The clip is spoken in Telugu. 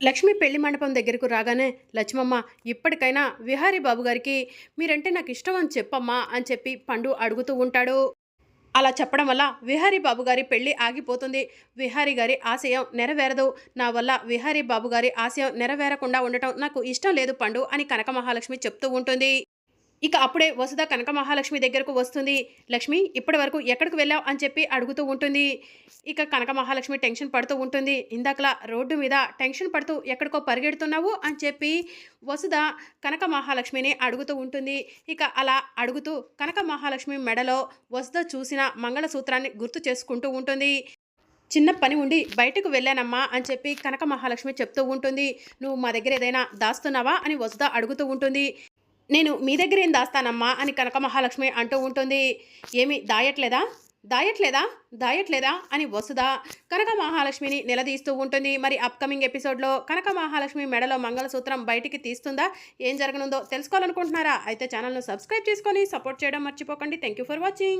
లక్ష్మి పెళ్ళి మండపం దగ్గరకు రాగానే లక్ష్మమ్మ ఇప్పటికైనా విహారీ బాబు గారికి మీరంటే నాకు ఇష్టం అని చెప్పమ్మా అని చెప్పి పండు అడుగుతూ ఉంటాడు. అలా చెప్పడం వల్ల విహారీ బాబు గారి పెళ్ళి ఆగిపోతుంది. విహారీ గారి ఆశయం నెరవేరదు. నా వల్ల విహారీ బాబు గారి ఆశయం నెరవేరకుండా ఉండటం నాకు ఇష్టం లేదు పండు అని కనక మహాలక్ష్మి చెప్తూ ఉంటుంది. ఇక అప్పుడే వసుధ కనక మహాలక్ష్మి దగ్గరకు వస్తుంది. లక్ష్మి ఇప్పటి వరకు ఎక్కడికి వెళ్ళావు? అని చెప్పి అడుగుతూ ఉంటుంది. ఇక కనక మహాలక్ష్మి టెన్షన్ పడుతూ ఉంటుంది. ఇందాకలా రోడ్డు మీద టెన్షన్ పడుతూ ఎక్కడికో పరిగెడుతున్నావు? అని చెప్పి వసుధ కనక మహాలక్ష్మిని అడుగుతూ ఉంటుంది. ఇక అలా అడుగుతూ కనక మహాలక్ష్మి మెడలో వసుధ చూసిన మంగళసూత్రాన్ని గుర్తు చేసుకుంటూ ఉంటుంది. చిన్న పని ఉండి బయటకు వెళ్ళానమ్మా అని చెప్పి కనక మహాలక్ష్మి చెప్తూ ఉంటుంది. నువ్వు మా దగ్గర ఏదైనా దాస్తున్నావా? అని వసుధ అడుగుతూ ఉంటుంది. నేను మీ దగ్గర ఏం దాస్తానమ్మా అని కనక మహాలక్ష్మి అంటూ ఉంటుంది. ఏమి దాయట్లేదా? దాయట్లేదా? దాయట్లేదా? అని వసుధ కనక మహాలక్ష్మిని నిలదీస్తూ ఉంటుంది. మరి అప్కమింగ్ ఎపిసోడ్లో కనక మహాలక్ష్మి మెడలో మంగళసూత్రం బయటికి తీస్తుందా? ఏం జరగనుందో తెలుసుకోవాలనుకుంటున్నారా? అయితే ఛానల్ను సబ్స్క్రైబ్ చేసుకొని సపోర్ట్ చేయడం మర్చిపోకండి. Thank you for watching